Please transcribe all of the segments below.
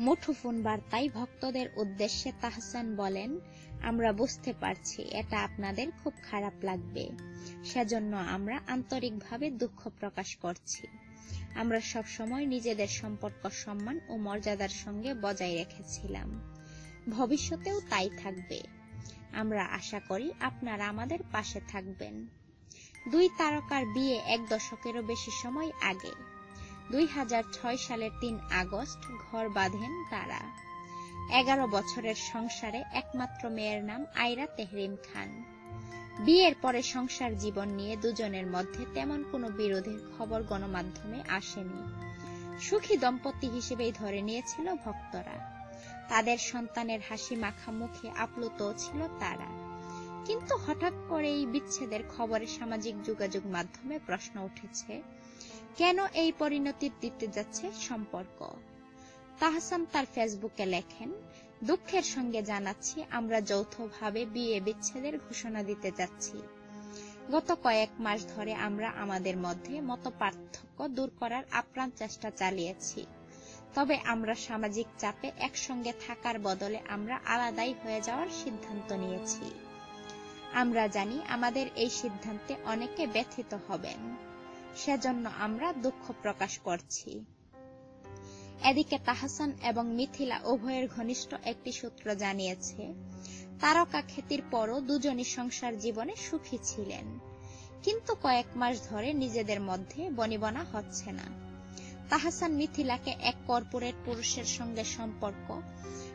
মুঠোফোন বার্তায় ভক্তদের উদ্দেশ্যে তাহসান বলেন, আমরা বুঝতে পারছি, এটা আপনাদের খুব খারাপ লাগবে। সেজন্য আমরা আন্তরিকভাবে দুঃখ প্রকাশ করছি। আমরা সবসময় নিজেদের সম্পর্ক, সম্মান ও মর্যাদার সঙ্গে বজায় রেখেছিলাম। ভবিষ্যতেও তাই থাকবে। আমরা আশা করি আপনারা আমাদের পাশে থাকবেন। দুই তারকার বিয়ে এক দশকেরও বেশি সময় আগে। দুই হাজার ছয় সালের তিন আগস্ট ঘর বাঁধেন তারা। এগারো বছরের সংসারে একমাত্র মেয়ের নাম আয়রা তেহরিম খান। বিয়ের পরে সংসার জীবন নিয়ে দুজনের মধ্যে তেমন কোনো বিরোধের খবর গণমাধ্যমে আসেনি। সুখী দম্পতি হিসেবেই ধরে নিয়েছিল ভক্তরা। তাদের সন্তানের হাসি মাখা মুখে আপ্লুত ছিল তারা। কিন্তু হঠাৎ করে এই বিচ্ছেদের খবরে সামাজিক যোগাযোগ মাধ্যমে প্রশ্ন উঠেছে, কেন এই পরিণতি দিতে যাচ্ছে সম্পর্ক? তাহসান তার ফেসবুকে লেখেন, দুঃখের সঙ্গে জানাচ্ছি আমরা যৌথভাবে বিয়ে বিচ্ছেদের ঘোষণা দিতে যাচ্ছি। গত কয়েক মাস ধরে আমরা আমাদের মধ্যে মত পার্থক্য দূর করার আপ্রাণ চেষ্টা চালিয়েছি। তবে আমরা সামাজিক চাপে একসঙ্গে থাকার বদলে আমরা আলাদাই হয়ে যাওয়ার সিদ্ধান্ত নিয়েছি। আমরা জানি আমাদের এই সিদ্ধান্তে অনেকে ব্যথিত হবেন। সেজন্য আমরা দুঃখ প্রকাশ করছি। এদিকে তাহসান এবং মিথিলা উভয়ের ঘনিষ্ঠ একটি সূত্র জানিয়েছে, তারকা খ্যাতির পরও দুজনই সংসার জীবনে সুখী ছিলেন। কিন্তু কয়েক মাস ধরে নিজেদের মধ্যে বনিবনা হচ্ছে না। তাহসান মিথিলাকে এক কর্পোরেট পুরুষের সঙ্গে সম্পর্ক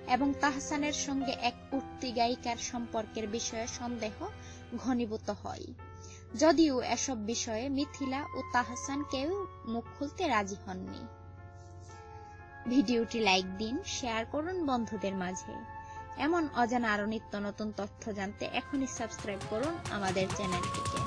এবং তাহসানের সঙ্গে এক উঠতি গায়িকার সম্পর্কের বিষয়ে সন্দেহ ঘনীভূত হয়। যদিও এসব বিষয়ে মিথিলা ও তাহসান কেউ মুখ খুলতে রাজি হননি। ভিডিওটি লাইক দিন, শেয়ার করুন বন্ধুদের মাঝে। এমন অজানা আরও নিত্য নতুন তথ্য জানতে এখনই সাবস্ক্রাইব করুন আমাদের চ্যানেলটিকে।